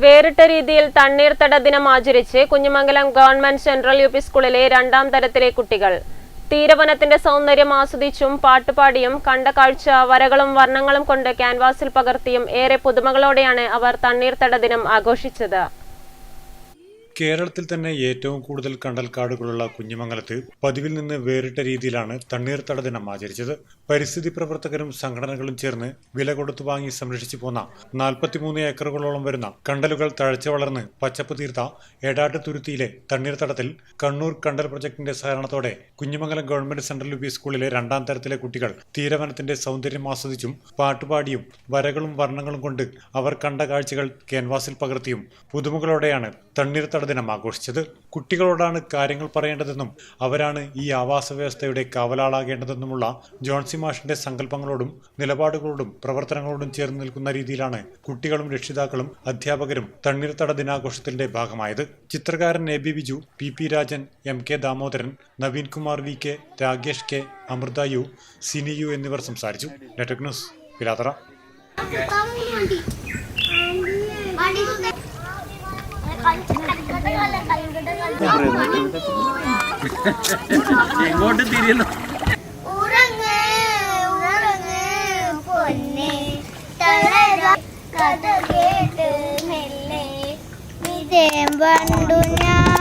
വേറിട്ട രീതിയിൽ തണ്ണീർത്തട ദിനം ആചരിച്ച് Kunhimangalam government central U P സ്കൂളിലെ രണ്ടാം തരത്തിലെ കുട്ടികൾ. തീരവനത്തിന്റെ സൗന്ദര്യം ആസ്വദിച്ചും പാട്ടുപാടിയും കണ്ട കാഴ്ച വരകളും വർണങ്ങളും കൊണ്ട് ക്യാൻവാസിൽ പകർത്തിയും ഏറെ പുതുമകളോടെയാണ് അവർ തണ്ണീർത്തട ദിനം ആഘോഷിച്ചത്. കേരളത്തിൽ തന്നെ ഏറ്റവും കൂടുതൽ കണ്ടൽക്കാടുകളുള്ള കുഞ്ഞിമംഗലത്ത് പതിവിൽ നിന്ന് വേറിട്ട രീതിയിലാണ് തണ്ണീർത്തട ദിനം ആചരിച്ചത്. പരിസ്ഥിതി പ്രവർത്തകരും സംഘടനകളും ചേർന്ന് വില കൊടുത്തു വാങ്ങി സംരക്ഷിച്ചു പോന്ന നാൽപ്പത്തിമൂന്ന് ഏക്കറുകളോളം വരുന്ന കണ്ടലുകൾ തഴച്ചു വളർന്ന് പച്ചപ്പ് തീർത്ത എടാട്ട് തുരുത്തിയിലെ തണ്ണീർത്തടത്തിൽ കണ്ണൂർ കണ്ടൽ പ്രൊജക്ടിന്റെ സഹകരണത്തോടെ Kunhimangalam government central U P സ്കൂളിലെ രണ്ടാം തരത്തിലെ കുട്ടികൾ തീരവനത്തിന്റെ സൗന്ദര്യം ആസ്വദിച്ചും പാട്ടുപാടിയും വരകളും വർണങ്ങളും കൊണ്ട് അവർ കണ്ട കാഴ്ചകൾ ക്യാൻവാസിൽ പകർത്തിയും പുതുമകളോടെയാണ് തണ്ണീർത്തട ദിനം ആഘോഷിച്ചത്. കുട്ടികളോടാണ് കാര്യങ്ങൾ പറയേണ്ടതെന്നും അവരാണ് ഈ ആവാസ വ്യവസ്ഥയുടെ കാവലാളാകേണ്ടതെന്നുമുള്ള ജോൺസി മാഷിന്റെ സങ്കല്പങ്ങളോടും നിലപാടുകളോടും പ്രവർത്തനങ്ങളോടും ചേർന്ന് നിൽക്കുന്ന രീതിയിലാണ് കുട്ടികളും രക്ഷിതാക്കളും അധ്യാപകരും തണ്ണീർത്തട ദിനാഘോഷത്തിന്റെ ഭാഗമായത്. ചിത്രകാരൻ A B Biju P P Rajan M K Damodaran Naveen Kumar V K Rakesh K Amrutha U Sini U എന്നിവർ സംസാരിച്ചു. Network news Pilathara. എങ്ങോട്ട് തിരിയുന്നു? കഥ കേട്ട് മെല്ലേ. വിജയം പണ്ടു ഞാൻ